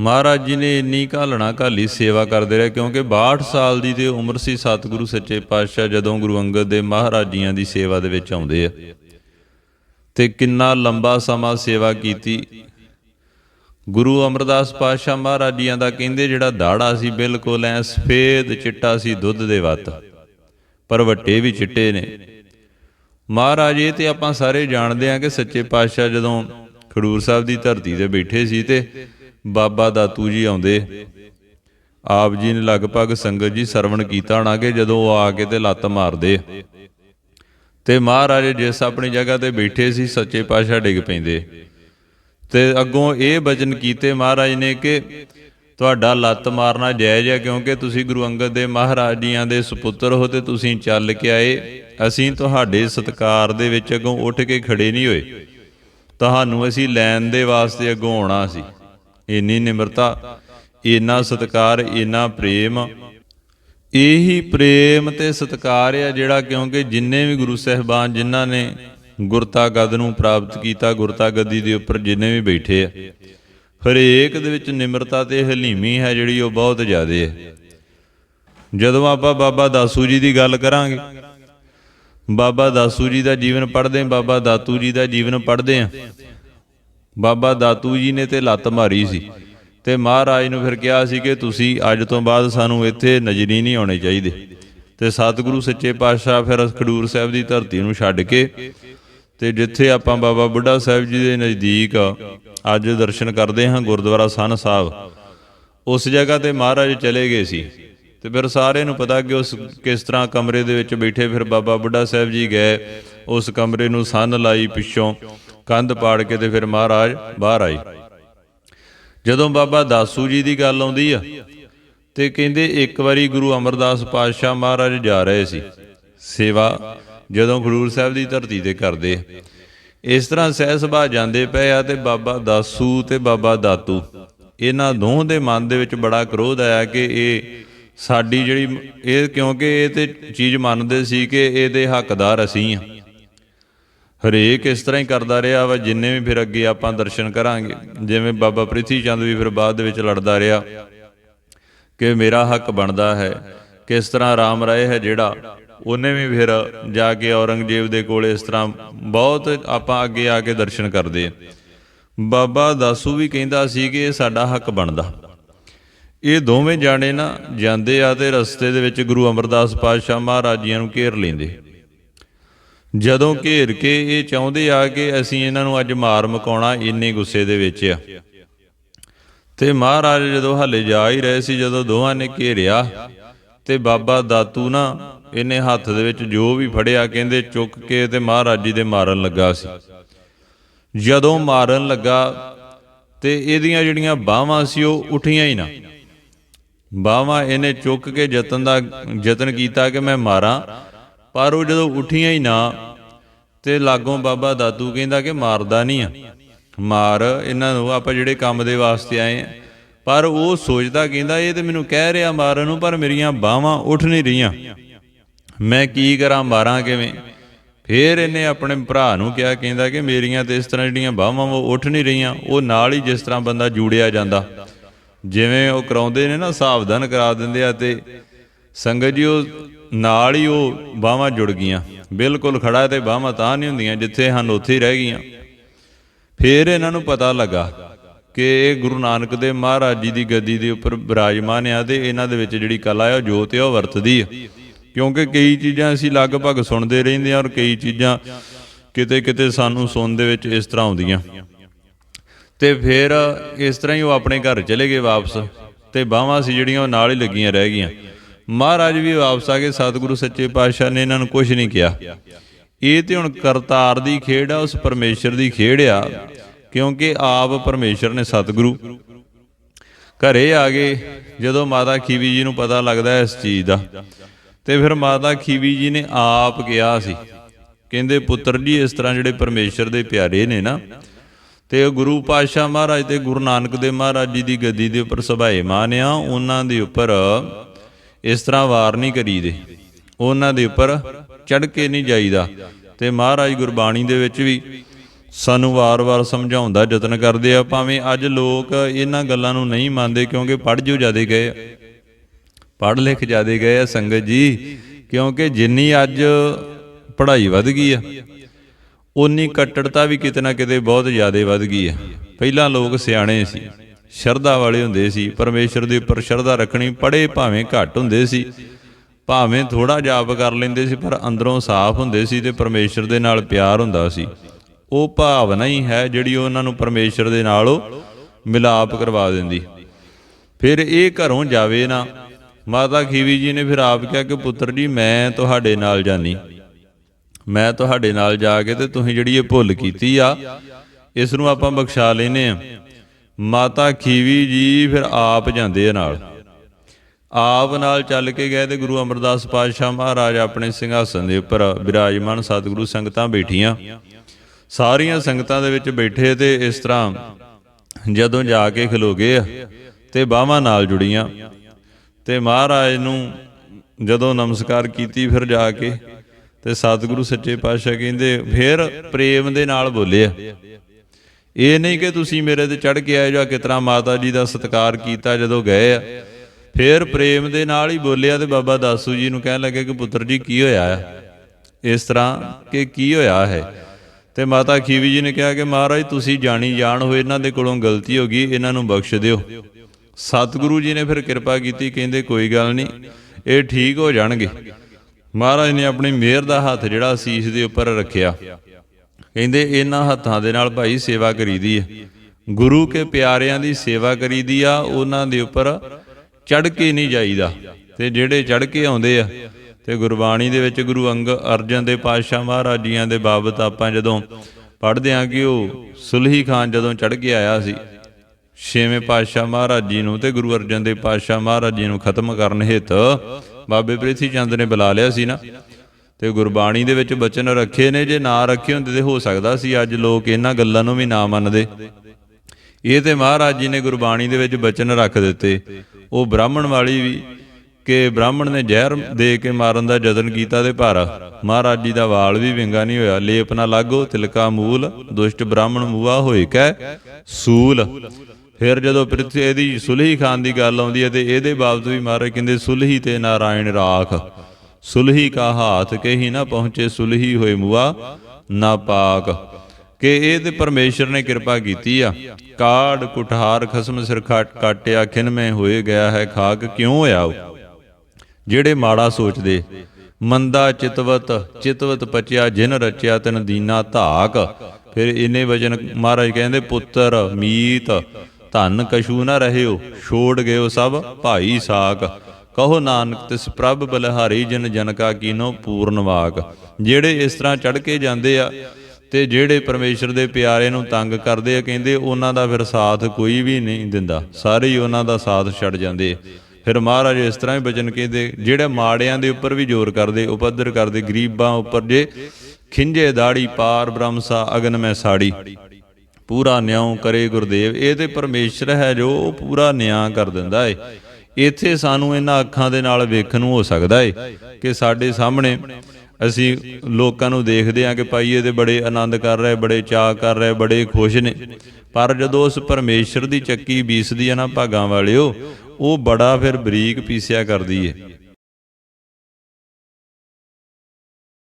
ਮਹਾਰਾਜ ਜੀ ਨੇ ਇੰਨੀ ਘਾਲਣਾ ਘਾਲੀ ਸੇਵਾ ਕਰਦੇ ਰਹੇ, ਕਿਉਂਕਿ 62 ਸਾਲ ਦੀ ਤੇ ਉਮਰ ਸੀ ਸਤਿਗੁਰੂ ਸੱਚੇ ਪਾਤਸ਼ਾਹ ਜਦੋਂ ਗੁਰੂ ਅੰਗਦ ਦੇ ਮਹਾਰਾਜੀਆਂ ਦੀ ਸੇਵਾ ਦੇ ਵਿੱਚ ਆਉਂਦੇ ਆ। ਤੇ ਕਿੰਨਾ ਲੰਬਾ ਸਮਾਂ ਸੇਵਾ ਕੀਤੀ। ਗੁਰੂ ਅਮਰਦਾਸ ਪਾਤਸ਼ਾਹ ਮਹਾਰਾਜੀਆਂ ਦਾ ਕਹਿੰਦੇ ਜਿਹੜਾ ਦਾੜਾ ਸੀ ਬਿਲਕੁਲ ਐ ਸਫੇਦ ਚਿੱਟਾ ਸੀ, ਦੁੱਧ ਦੇ ਵੱਤ। ਪਰ ਵੱਟੇ ਵੀ ਚਿੱਟੇ ਨੇ। ਮਹਾਰਾਜ, ਇਹ ਤੇ ਆਪਾਂ ਸਾਰੇ ਜਾਣਦੇ ਆ ਕਿ ਸੱਚੇ ਪਾਤਸ਼ਾਹ ਜਦੋਂ ਖਡੂਰ ਸਾਹਿਬ ਦੀ ਧਰਤੀ ਤੇ ਬੈਠੇ ਸੀ ਤੇ ਬਾਬਾ ਦਾਤੂ ਜੀ ਆਉਂਦੇ। ਆਪ ਜੀ ਨੇ ਲਗਭਗ ਸੰਗਤ ਜੀ ਸਰਵਣ ਕੀਤਾ ਹੋਣਾ ਕਿ ਜਦੋਂ ਉਹ ਆ ਕੇ ਤੇ ਲੱਤ ਮਾਰਦੇ। ਤੇ ਮਹਾਰਾਜ ਜਿਸ ਆਪਣੀ ਜਗ੍ਹਾ ਤੇ ਬੈਠੇ ਸੀ, ਸੱਚੇ ਪਾਤਸ਼ਾਹ ਡਿੱਗ ਪੈਂਦੇ। ਤੇ ਅੱਗੋਂ ਇਹ ਬਚਨ ਕੀਤੇ ਮਹਾਰਾਜ ਨੇ ਕਿ ਤੁਹਾਡਾ ਲੱਤ ਮਾਰਨਾ ਜਾਇਜ਼ ਹੈ ਕਿਉਂਕਿ ਤੁਸੀਂ ਗੁਰੂ ਅੰਗਦ ਦੇ ਮਹਾਰਾਜ ਜੀਆਂ ਦੇ ਸੁਪੁੱਤਰ ਹੋ ਤੇ ਤੁਸੀਂ ਚੱਲ ਕੇ ਆਏ। ਅਸੀਂ ਤੁਹਾਡੇ ਸਤਕਾਰ ਦੇ ਵਿੱਚ ਅੱਗੋਂ ਉੱਠ ਕੇ ਖੜੇ ਨਹੀਂ ਹੋਏ। ਤੁਹਾਨੂੰ ਅਸੀਂ ਲੈਣ ਦੇ ਵਾਸਤੇ ਅੱਗੋਂ ਆਉਣਾ ਸੀ। ਇੰਨੀ ਨਿਮਰਤਾ, ਇੰਨਾ ਸਤਕਾਰ, ਇੰਨਾ ਪ੍ਰੇਮ। ਇਹੀ ਪ੍ਰੇਮ ਤੇ ਸਤਕਾਰ ਆ ਜਿਹੜਾ ਕਿਉਂਕਿ ਜਿੰਨੇ ਵੀ ਗੁਰੂ ਸਹਿਬਾਨ ਜਿਨ੍ਹਾਂ ਨੇ ਗੁਰਤਾ ਗੱਦ ਨੂੰ ਪ੍ਰਾਪਤ ਕੀਤਾ ਗੁਰਤਾ ਗੱਦੀ ਦੇ ਉੱਪਰ ਜਿੰਨੇ ਵੀ ਬੈਠੇ ਆ, ਹਰੇਕ ਦੇ ਵਿੱਚ ਨਿਮਰਤਾ ਤੇ ਹਲੀਮੀ ਹੈ ਜਿਹੜੀ ਉਹ ਬਹੁਤ ਜ਼ਿਆਦੇ ਹੈ ਜਦੋਂ ਆਪਾਂ ਬਾਬਾ ਦਾਸੂ ਜੀ ਦੀ ਗੱਲ ਕਰਾਂਗੇ, ਬਾਬਾ ਦਾਸੂ ਜੀ ਦਾ ਜੀਵਨ ਪੜ੍ਹਦੇ ਬਾਬਾ ਦਾਤੂ ਜੀ ਦਾ ਜੀਵਨ ਪੜ੍ਹਦੇ ਆ ਬਾਬਾ ਦਾਤੂ ਜੀ ਨੇ ਤੇ ਲੱਤ ਮਾਰੀ ਸੀ। ਤੇ ਮਹਾਰਾਜ ਨੂੰ ਫਿਰ ਕਿਹਾ ਸੀ ਕਿ ਤੁਸੀਂ ਅੱਜ ਤੋਂ ਬਾਅਦ ਸਾਨੂੰ ਇੱਥੇ ਨਜ਼ਰੀ ਨਹੀਂ ਆਉਣੇ ਚਾਹੀਦੇ। ਤੇ ਸਤਿਗੁਰੂ ਸੱਚੇ ਪਾਤਸ਼ਾਹ ਫਿਰ ਖਡੂਰ ਸਾਹਿਬ ਦੀ ਧਰਤੀ ਨੂੰ ਛੱਡ ਕੇ ਤੇ ਜਿੱਥੇ ਆਪਾਂ ਬਾਬਾ ਬੁੱਢਾ ਸਾਹਿਬ ਜੀ ਦੇ ਨਜ਼ਦੀਕ ਅੱਜ ਦਰਸ਼ਨ ਕਰਦੇ ਹਾਂ ਗੁਰਦੁਆਰਾ ਸਨ ਸਾਹਿਬ, ਉਸ ਜਗ੍ਹਾ ਤੇ ਮਹਾਰਾਜ ਚਲੇ ਗਏ ਸੀ। ਤੇ ਫਿਰ ਸਾਰਿਆਂ ਨੂੰ ਪਤਾ ਕਿ ਉਸ ਕਿਸ ਤਰ੍ਹਾਂ ਕਮਰੇ ਦੇ ਵਿੱਚ ਬੈਠੇ ਫਿਰ ਬਾਬਾ ਬੁੱਢਾ ਸਾਹਿਬ ਜੀ ਗਏ, ਉਸ ਕਮਰੇ ਨੂੰ ਸੰਨ ਲਾਈ ਪਿੱਛੋਂ। ਕੰਧ ਪਾੜ ਕੇ ਤੇ ਫਿਰ ਮਹਾਰਾਜ ਬਾਹਰ ਆਏ। ਜਦੋਂ ਬਾਬਾ ਦਾਸੂ ਜੀ ਦੀ ਗੱਲ ਆਉਂਦੀ ਆ, ਤੇ ਕਹਿੰਦੇ ਇੱਕ ਵਾਰੀ ਗੁਰੂ ਅਮਰਦਾਸ ਪਾਤਸ਼ਾਹ ਮਹਾਰਾਜ ਜਾ ਰਹੇ ਸੀ। ਸੇਵਾ ਜਦੋਂ ਖਡੂਰ ਸਾਹਿਬ ਦੀ ਧਰਤੀ ਤੇ ਕਰਦੇ ਇਸ ਤਰ੍ਹਾਂ ਸਹਿ ਸੁਭਾ ਜਾਂਦੇ ਪਏ ਆ ਤੇ ਬਾਬਾ ਦਾਸੂ ਤੇ ਬਾਬਾ ਦਾਤੂ, ਇਹਨਾਂ ਦੋਹਾਂ ਦੇ ਮਨ ਦੇ ਵਿੱਚ ਬੜਾ ਕ੍ਰੋਧ ਆਇਆ ਕਿ ਇਹ ਸਾਡੀ ਜਿਹੜੀ, ਇਹ ਕਿਉਂਕਿ ਇਹ ਤੇ ਚੀਜ਼ ਮੰਨਦੇ ਸੀ ਕਿ ਇਹਦੇ ਹੱਕਦਾਰ ਅਸੀਂ ਆ। ਹਰੇਕ ਇਸ ਤਰ੍ਹਾਂ ਹੀ ਕਰਦਾ ਰਿਹਾ ਵਾ, ਜਿੰਨੇ ਵੀ ਫਿਰ ਅੱਗੇ ਆਪਾਂ ਦਰਸ਼ਨ ਕਰਾਂਗੇ। ਜਿਵੇਂ ਬਾਬਾ ਪ੍ਰਿਥੀ ਚੰਦ ਵੀ ਫਿਰ ਬਾਅਦ ਦੇ ਵਿੱਚ ਲੜਦਾ ਰਿਹਾ ਕਿ ਮੇਰਾ ਹੱਕ ਬਣਦਾ ਹੈ, ਕਿਸ ਤਰ੍ਹਾਂ ਰਾਮ ਰਾਏ ਹੈ ਜਿਹੜਾ, ਉਹਨੇ ਵੀ ਫਿਰ ਜਾ ਕੇ ਔਰੰਗਜ਼ੇਬ ਦੇ ਕੋਲ ਇਸ ਤਰ੍ਹਾਂ ਬਹੁਤ ਆਪਾਂ ਅੱਗੇ ਆ ਕੇ ਦਰਸ਼ਨ ਕਰਦੇ ਆ ਬਾਬਾ ਦਾਸੂ ਵੀ ਕਹਿੰਦਾ ਸੀ ਕਿ ਇਹ ਸਾਡਾ ਹੱਕ ਬਣਦਾ। ਇਹ ਦੋਵੇਂ ਜਾਣੇ ਨਾ ਜਾਂਦੇ ਆ ਤੇ ਰਸਤੇ ਦੇ ਵਿੱਚ ਗੁਰੂ ਅਮਰਦਾਸ ਪਾਤਸ਼ਾਹ ਮਹਾਰਾਜੀਆਂ ਨੂੰ ਘੇਰ ਲੈਂਦੇ। ਜਦੋਂ ਘੇਰ ਕੇ ਇਹ ਚਾਹੁੰਦੇ ਆ ਕਿ ਅਸੀਂ ਇਹਨਾਂ ਨੂੰ ਅੱਜ ਮਾਰ ਮਕਾਉਣਾ ਇੰਨੇ ਗੁੱਸੇ ਦੇ ਵਿੱਚ ਆ। ਤੇ ਮਹਾਰਾਜ ਜਦੋਂ ਹਲੇ ਜਾ ਹੀ ਰਹੇ ਸੀ, ਜਦੋਂ ਦੋਹਾਂ ਨੇ ਘੇਰਿਆ ਤੇ ਬਾਬਾ ਦਾਤੂ ਨਾ ਇਹਨੇ ਹੱਥ ਦੇ ਵਿੱਚ ਜੋ ਵੀ ਫੜਿਆ ਕਹਿੰਦੇ ਚੁੱਕ ਕੇ ਤੇ ਮਹਾਰਾਜ ਜੀ ਦੇ ਮਾਰਨ ਲੱਗਾ ਸੀ। ਜਦੋਂ ਮਾਰਨ ਲੱਗਾ ਤੇ ਇਹਦੀਆਂ ਜਿਹੜੀਆਂ ਬਾਹਾਂ ਸੀ ਉਹ ਉਠੀਆਂ ਹੀ ਨਾ। ਬਾਹਾਂ ਇਹਨੇ ਚੁੱਕ ਕੇ ਯਤਨ ਦਾ ਯਤਨ ਕੀਤਾ ਕਿ ਮੈਂ ਮਾਰਾਂ। ਪਰ ਉਹ ਜਦੋਂ ਉੱਠੀਆਂ ਹੀ ਨਾ, ਤੇ ਲਾਗੋਂ ਬਾਬਾ ਦਾਦੂ ਕਹਿੰਦਾ ਕਿ ਮਾਰਦਾ ਨਹੀਂ ਆ। ਮਾਰ, ਇਹਨਾਂ ਨੂੰ ਆਪਾਂ ਜਿਹੜੇ ਕੰਮ ਦੇ ਵਾਸਤੇ ਆਏ ਆ। ਪਰ ਉਹ ਸੋਚਦਾ, ਕਹਿੰਦਾ, ਇਹ ਤੇ ਮੈਨੂੰ ਕਹਿ ਰਿਹਾ ਮਾਰਨ ਨੂੰ, ਪਰ ਮੇਰੀਆਂ ਬਾਹਾਂ ਉੱਠ ਨਹੀਂ ਰਹੀਆਂ। ਮੈਂ ਕੀ ਕਰਾਂ, ਮਾਰਾਂ ਕਿਵੇਂ? ਫੇਰ ਇਹਨੇ ਆਪਣੇ ਭਰਾ ਨੂੰ ਕਿਹਾ, ਕਹਿੰਦਾ ਕਿ ਮੇਰੀਆਂ ਤੇ ਇਸ ਤਰ੍ਹਾਂ ਜਿਹੜੀਆਂ ਬਾਹਾਂ ਉਹ ਉੱਠ ਨਹੀਂ ਰਹੀਆਂ, ਉਹ ਨਾਲ ਹੀ ਜਿਸ ਤਰ੍ਹਾਂ ਬੰਦਾ ਜੂੜਿਆ ਜਾਂਦਾ। ਜਿਵੇਂ ਉਹ ਕਰਾਉਂਦੇ ਨੇ ਨਾ, ਸਾਵਧਾਨ ਕਰਾ ਦਿੰਦੇ ਆ ਤੇ ਸੰਗਤ ਜੀ, ਉਹ ਨਾਲ ਹੀ ਉਹ ਬਾਹਾਂ ਜੁੜ ਗਈਆਂ। ਬਿਲਕੁਲ ਖੜਾ ਤੇ ਬਾਹਾਂ ਤਾਂ ਨਹੀਂ ਹੁੰਦੀਆਂ ਜਿੱਥੇ ਹਨ, ਉੱਥੇ ਹੀ ਰਹਿ ਗਈਆਂ। ਫਿਰ ਇਹਨਾਂ ਨੂੰ ਪਤਾ ਲੱਗਾ ਕਿ ਇਹ ਗੁਰੂ ਨਾਨਕ ਦੇ ਮਹਾਰਾਜ ਜੀ ਦੀ ਗੱਦੀ ਦੇ ਉੱਪਰ ਬਿਰਾਜਮਾਨ ਆ ਤੇ ਇਹਨਾਂ ਦੇ ਵਿੱਚ ਜਿਹੜੀ ਕਲਾ ਹੈ ਉਹ ਜੋਤ ਹੈ ਉਹ ਵਰਤਦੀ ਹੈ ਕਿਉਂਕਿ ਕਈ ਚੀਜ਼ਾਂ ਅਸੀਂ ਲਗਭਗ ਸੁਣਦੇ ਰਹਿੰਦੇ ਹਾਂ ਔਰ ਕਈ ਚੀਜ਼ਾਂ ਕਿਤੇ ਕਿਤੇ ਸਾਨੂੰ ਸੁਣਨ ਦੇ ਵਿੱਚ ਇਸ ਤਰ੍ਹਾਂ ਆਉਂਦੀਆਂ। ਤੇ ਫਿਰ ਇਸ ਤਰ੍ਹਾਂ ਹੀ ਉਹ ਆਪਣੇ ਘਰ ਚਲੇ ਗਏ ਵਾਪਸ ਤੇ ਬਾਹਾਂ ਸੀ ਜਿਹੜੀਆਂ ਉਹ ਨਾਲ ਹੀ ਲੱਗੀਆਂ ਰਹਿ ਗਈਆਂ। ਮਹਾਰਾਜ ਵੀ ਵਾਪਸ ਆ ਕੇ ਸਤਿਗੁਰੂ ਸੱਚੇ ਪਾਤਸ਼ਾਹ ਨੇ ਇਹਨਾਂ ਨੂੰ ਕੁਝ ਨਹੀਂ ਕਿਹਾ। ਇਹ ਤੇ ਹੁਣ ਕਰਤਾਰ ਦੀ ਖੇਡ ਆ, ਉਸ ਪਰਮੇਸ਼ਰ ਦੀ ਖੇਡ ਆ, ਕਿਉਂਕਿ ਆਪ ਪਰਮੇਸ਼ਰ ਨੇ ਸਤਿਗੁਰੂ। ਘਰੇ ਆ ਗਏ, ਜਦੋਂ ਮਾਤਾ ਖੀਵੀ ਜੀ ਨੂੰ ਪਤਾ ਲੱਗਦਾ ਇਸ ਚੀਜ਼ ਦਾ, ਤੇ ਫਿਰ ਮਾਤਾ ਖੀਵੀ ਜੀ ਨੇ ਆਪ ਕਿਹਾ ਸੀ, ਕਹਿੰਦੇ ਪੁੱਤਰ ਜੀ, ਇਸ ਤਰ੍ਹਾਂ ਜਿਹੜੇ ਪਰਮੇਸ਼ਰ ਦੇ ਪਿਆਰੇ ਨੇ ਨਾ, ਤੇ ਗੁਰੂ ਪਾਤਸ਼ਾਹ ਮਹਾਰਾਜ ਤੇ ਗੁਰੂ ਨਾਨਕ ਦੇਵ ਮਹਾਰਾਜ ਜੀ ਦੀ ਗੱਦੀ ਦੇ ਉੱਪਰ ਸਭਾਏ ਮਾਨ ਆ, ਉਹਨਾਂ ਦੇ ਉੱਪਰ ਇਸ ਤਰ੍ਹਾਂ ਵਾਰ ਨਹੀਂ ਕਰੀਦੇ। ਉਹਨਾਂ ਦੇ ਉੱਪਰ ਚੜ ਕੇ ਨਹੀਂ ਜਾਈਦਾ ਤੇ ਮਹਾਰਾਜ ਗੁਰਬਾਣੀ ਦੇ ਵਿੱਚ ਵੀ ਸਾਨੂੰ ਵਾਰ-ਵਾਰ ਸਮਝਾਉਣ ਦਾ ਯਤਨ ਕਰਦੇ ਆ, ਭਾਵੇਂ ਅੱਜ ਲੋਕ ਇਹਨਾਂ ਗੱਲਾਂ ਨੂੰ ਨਹੀਂ ਮੰਨਦੇ ਕਿਉਂਕਿ ਪੜ੍ਹ ਜੋ ਜਿਆਦੇ ਗਏ ਆ। ਪੜ੍ਹ ਲਿਖ ਜਿਆਦੇ ਗਏ ਆ ਸੰਗਤ ਜੀ, ਕਿਉਂਕਿ ਜਿੰਨੀ ਅੱਜ ਪੜ੍ਹਾਈ ਵੱਧ ਗਈ ਆ ਉਨੀ ਕੱਟੜਤਾ ਵੀ ਕਿਤੇ ਨਾ ਕਿਤੇ ਬਹੁਤ ਜ਼ਿਆਦਾ ਵੱਧ ਗਈ ਆ। ਪਹਿਲਾਂ ਲੋਕ ਸਿਆਣੇ ਸੀ। ਸ਼ਰਧਾ ਵਾਲੇ ਹੁੰਦੇ ਸੀ, ਪਰਮੇਸ਼ਰ ਦੇ ਉੱਪਰ ਸ਼ਰਧਾ ਰੱਖਣੀ ਪੜੇ ਭਾਵੇਂ ਘੱਟ ਹੁੰਦੇ ਸੀ, ਭਾਵੇਂ ਥੋੜਾ ਜਾਪ ਕਰ ਲੈਂਦੇ ਸੀ, ਪਰ ਅੰਦਰੋਂ ਸਾਫ਼ ਹੁੰਦੇ ਸੀ ਤੇ ਪਰਮੇਸ਼ਰ ਦੇ ਨਾਲ ਪਿਆਰ ਹੁੰਦਾ ਸੀ। ਉਹ ਭਾਵਨਾ ਹੀ ਹੈ ਜਿਹੜੀ ਉਹਨਾਂ ਨੂੰ ਪਰਮੇਸ਼ਰ ਦੇ ਨਾਲ ਮਿਲਾਪ ਕਰਵਾ ਦਿੰਦੀ। ਫਿਰ ਇਹ ਘਰੋਂ ਜਾਵੇ ਨਾ, ਮਾਤਾ ਖੀਵੀ ਜੀ ਨੇ ਫਿਰ ਆਪ ਕਿਹਾ ਕਿ ਪੁੱਤਰ ਜੀ, ਮੈਂ ਤੁਹਾਡੇ ਨਾਲ ਜਾਨੀ। ਮੈਂ ਤੁਹਾਡੇ ਨਾਲ ਜਾ ਕੇ ਤੇ ਤੁਸੀਂ ਜਿਹੜੀ ਇਹ ਭੁੱਲ ਕੀਤੀ ਆ, ਇਸ ਨੂੰ ਆਪਾਂ ਬਖਸ਼ਾ ਲੈਨੇ ਆ ਮਾਤਾ ਖੀਵੀ ਜੀ ਫਿਰ ਆਪ ਜਾਂਦੇ ਆ ਨਾਲ। ਆਪ ਨਾਲ ਚੱਲ ਕੇ ਗਏ ਤੇ ਗੁਰੂ ਅਮਰਦਾਸ ਪਾਤਸ਼ਾਹ ਮਹਾਰਾਜ ਆਪਣੇ ਸਿੰਘਾਸਨ ਦੇ ਉੱਪਰ ਬਿਰਾਜਮਾਨ ਸਤਿਗੁਰੂ ਸੰਗਤਾਂ ਬੈਠੀਆਂ। ਸਾਰੀਆਂ ਸੰਗਤਾਂ ਦੇ ਵਿੱਚ ਬੈਠੇ ਤੇ ਇਸ ਤਰ੍ਹਾਂ ਜਦੋਂ ਜਾ ਕੇ ਖਲੋ ਗਏ ਆ ਤੇ ਬਾਹਾਂ ਨਾਲ ਜੁੜੀਆਂ। ਤੇ ਮਹਾਰਾਜ ਨੂੰ ਜਦੋਂ ਨਮਸਕਾਰ ਕੀਤੀ ਫਿਰ ਜਾ ਕੇ ਤੇ ਸਤਿਗੁਰੂ ਸੱਚੇ ਪਾਤਸ਼ਾਹ ਕਹਿੰਦੇ, ਫਿਰ ਪ੍ਰੇਮ ਦੇ ਨਾਲ ਬੋਲਿਆ ਇਹ ਨਹੀਂ ਕਿ ਤੁਸੀਂ ਮੇਰੇ ਤੇ ਚੜ ਕੇ ਆਏ ਜਾਂ ਕਿਤਨਾ ਮਾਤਾ ਜੀ ਦਾ ਸਤਿਕਾਰ ਕੀਤਾ ਜਦੋਂ ਗਏ ਆ। ਫਿਰ ਪ੍ਰੇਮ ਦੇ ਨਾਲ ਹੀ ਬੋਲਿਆ ਤੇ ਬਾਬਾ ਦਾਸੂ ਜੀ ਨੂੰ ਕਹਿਣ ਲੱਗੇ ਕਿ ਪੁੱਤਰ ਜੀ, ਕੀ ਹੋਇਆ ਹੈ ਇਸ ਤਰ੍ਹਾਂ ਕਿ ਕੀ ਹੋਇਆ ਹੈ? ਤੇ ਮਾਤਾ ਖੀਵੀ ਜੀ ਨੇ ਕਿਹਾ ਕਿ ਮਹਾਰਾਜ, ਤੁਸੀਂ ਜਾਣੀ ਜਾਣ ਹੋਏ, ਇਹਨਾਂ ਦੇ ਕੋਲੋਂ ਗਲਤੀ ਹੋ ਗਈ, ਇਹਨਾਂ ਨੂੰ ਬਖਸ਼ ਦਿਓ। ਸਤਿਗੁਰੂ ਜੀ ਨੇ ਫਿਰ ਕਿਰਪਾ ਕੀਤੀ, ਕਹਿੰਦੇ ਕੋਈ ਗੱਲ ਨਹੀਂ, ਇਹ ਠੀਕ ਹੋ ਜਾਣਗੇ। ਮਹਾਰਾਜ ਨੇ ਆਪਣੀ ਮਿਹਰ ਦਾ ਹੱਥ ਜਿਹੜਾ ਸੀਸ ਦੇ ਉੱਪਰ ਰੱਖਿਆ। ਕਹਿੰਦੇ ਇਹਨਾਂ ਹੱਥਾਂ ਦੇ ਨਾਲ ਭਾਈ ਸੇਵਾ ਕਰੀਦੀ ਹੈ। ਗੁਰੂ ਕੇ ਪਿਆਰਿਆਂ ਦੀ ਸੇਵਾ ਕਰੀਦੀ ਆ, ਉਹਨਾਂ ਦੇ ਉੱਪਰ ਚੜ ਕੇ ਨਹੀਂ ਜਾਈਦਾ। ਤੇ ਜਿਹੜੇ ਚੜ ਕੇ ਆਉਂਦੇ ਆ, ਤੇ ਗੁਰਬਾਣੀ ਦੇ ਵਿੱਚ ਗੁਰੂ ਅੰਗ ਅਰਜਨ ਦੇ ਪਾਤਸ਼ਾਹ ਮਹਾਰਾਜ ਜੀਆਂ ਦੇ ਬਾਬਤ ਆਪਾਂ ਜਦੋਂ ਪੜ੍ਹਦੇ ਆਂ ਕਿ ਉਹ ਸੁਲਹੀ ਖਾਨ ਜਦੋਂ ਚੜ ਕੇ ਆਇਆ ਸੀ, ਛੇਵੇਂ ਪਾਤਸ਼ਾਹ ਮਹਾਰਾਜ ਜੀ ਨੂੰ ਤੇ ਗੁਰੂ ਅਰਜਨ ਦੇਵ ਪਾਤਸ਼ਾਹ ਮਹਾਰਾਜ ਜੀ ਨੂੰ ਖਤਮ ਕਰਨ ਹਿੱਤ ਬਾਬੇ ਪ੍ਰਿਥੀ ਚੰਦ ਨੇ ਬੁਲਾ ਲਿਆ ਸੀ ਨਾ। ਤੇ ਗੁਰਬਾਣੀ ਦੇ ਵਿੱਚ ਬਚਨ ਰੱਖੇ ਨੇ, ਜੇ ਨਾ ਰੱਖੇ ਹੁੰਦੇ ਤੇ ਹੋ ਸਕਦਾ ਸੀ ਅੱਜ ਲੋਕ ਇਹਨਾਂ ਗੱਲਾਂ ਨੂੰ ਵੀ ਨਾ ਮੰਨਦੇ। ਇਹ ਤੇ ਮਹਾਰਾਜ ਜੀ ਨੇ ਗੁਰਬਾਣੀ ਦੇ ਵਿੱਚ ਬਚਨ ਰੱਖ ਦਿੱਤੇ। ਉਹ ਬ੍ਰਾਹਮਣ ਵਾਲੀ ਵੀ ਕਿ ਬ੍ਰਾਹਮਣ ਨੇ ਜ਼ਹਿਰ ਦੇ ਕੇ ਮਾਰਨ ਦਾ ਯਤਨ ਕੀਤਾ ਤੇ ਪਰ ਮਹਾਰਾਜ ਜੀ ਦਾ ਵਾਲ ਵੀ ਵਿੰਗਾ ਨਹੀਂ ਹੋਇਆ। ਲੇਪ ਨਾ ਲਾਗੋ, ਤਿਲਕਾ ਮੂਲ, ਦੁਸ਼ਟ ਬ੍ਰਾਹਮਣ ਮੂਆ ਹੋਏ ਕੈ ਸੂਲ। ਫਿਰ ਜਦੋਂ ਪ੍ਰਿਥਵੀ ਇਹਦੀ ਸੁਲਹੀ ਖਾਨ ਦੀ ਗੱਲ ਆਉਂਦੀ ਹੈ ਤੇ ਇਹਦੇ ਬਾਬਤ ਵੀ ਮਹਾਰਾਜ ਕਹਿੰਦੇ, ਸੁਲਹੀ ਤੇ ਨਾਰਾਇਣ ਰਾਖ। ਸੁਲਹੀ ਕਾ ਹਾਥ ਕਹੀ ਨਾ ਪਹੁੰਚੇ ਸੁਲਹੀ ਹੋਏ ਮੁਆ, ਨਾ ਪਾਕ। ਕਿ ਇਹ ਤੇ ਪਰਮੇਸ਼ਰ ਨੇ ਕਿਰਪਾ ਕੀਤੀ ਆ। ਕਾੜ ਕੁਠਾਰ ਖਸਮ ਸਿਰ ਖਟ ਕਾਟਿਆ ਖਿਨਮੇ ਹੋਏ ਗਿਆ ਹੈ ਖਾਕ, ਕਿਉਂ ਹੋਇਆ ਉਹ ਜਿਹੜੇ ਮਾੜਾ ਸੋਚਦੇ, ਮੰਦਾ ਚਿਤਵਤ ਚਿਤਵਤ ਪਚਿਆ, ਜਿਨ ਰਚਿਆ ਤਨ ਦੀਨਾ ਧਾਕ। ਫਿਰ ਇਹਨੇ ਵਜਨ, ਮਹਾਰਾਜ ਕਹਿੰਦੇ, ਪੁੱਤਰ, ਮੀਤ, ਧਨ ਕਸ਼ੂ ਨਾ ਰਹਿਓ, ਛੋੜ ਗਇਓ ਸਭ ਭਾਈ ਸਾਕ। ਕਹੋ ਨਾਨਕ, ਤਿਸ ਪ੍ਰਭ ਬਲਿਹਾਰੀ ਜਨ ਜਨਕਾ ਕੀਨੋ ਪੂਰਨ ਵਾਕ। ਜਿਹੜੇ ਇਸ ਤਰ੍ਹਾਂ ਚੜ ਕੇ ਜਾਂਦੇ ਆ ਤੇ ਜਿਹੜੇ ਪਰਮੇਸ਼ਰ ਦੇ ਪਿਆਰੇ ਨੂੰ ਤੰਗ ਕਰਦੇ ਆ, ਕਹਿੰਦੇ ਉਹਨਾਂ ਦਾ ਫਿਰ ਸਾਥ ਕੋਈ ਵੀ ਨਹੀਂ ਦਿੰਦਾ। ਸਾਰੇ ਹੀ ਉਹਨਾਂ ਦਾ ਸਾਥ ਛੱਡ ਜਾਂਦੇ ਫਿਰ ਮਹਾਰਾਜ ਇਸ ਤਰ੍ਹਾਂ ਹੀ ਬਚਨ ਕਹਿੰਦੇ, ਜਿਹੜੇ ਮਾੜਿਆਂ ਦੇ ਉੱਪਰ ਵੀ ਜ਼ੋਰ ਕਰਦੇ, ਉਪਦਰ ਕਰਦੇ, ਗਰੀਬਾਂ ਉੱਪਰ ਜੇ ਖਿੰਜੇ ਦਾੜੀ, ਪਾਰ ਬ੍ਰਹਮਸਾ ਅਗਨ ਮੈਂ ਸਾੜੀ। ਪੂਰਾ ਨਿਆਂ ਕਰੇ ਗੁਰਦੇਵ। ਇਹ ਤੇ ਪਰਮੇਸ਼ਰ ਹੈ ਜੋ ਉਹ ਪੂਰਾ ਨਿਆਂ ਕਰ ਦਿੰਦਾ ਏ। ਇੱਥੇ ਸਾਨੂੰ ਇਹਨਾਂ ਅੱਖਾਂ ਦੇ ਨਾਲ ਵੇਖਣ ਨੂੰ ਹੋ ਸਕਦਾ ਏ ਕਿ ਸਾਡੇ ਸਾਹਮਣੇ ਅਸੀਂ ਲੋਕਾਂ ਨੂੰ ਦੇਖਦੇ ਹਾਂ ਕਿ ਭਾਈ ਇਹਦੇ ਬੜੇ ਆਨੰਦ ਕਰ ਰਹੇ, ਬੜੇ ਚਾਅ ਕਰ ਰਹੇ, ਬੜੇ ਖੁਸ਼ ਨੇ। ਪਰ ਜਦੋਂ ਉਸ ਪਰਮੇਸ਼ਰ ਦੀ ਚੱਕੀ ਬੀਸਦੀ ਆ ਨਾ ਭਾਗਾਂ ਵਾਲਿਓ, ਉਹ ਬੜਾ ਫਿਰ ਬਰੀਕ ਪੀਸਿਆ ਕਰਦੀ ਏ।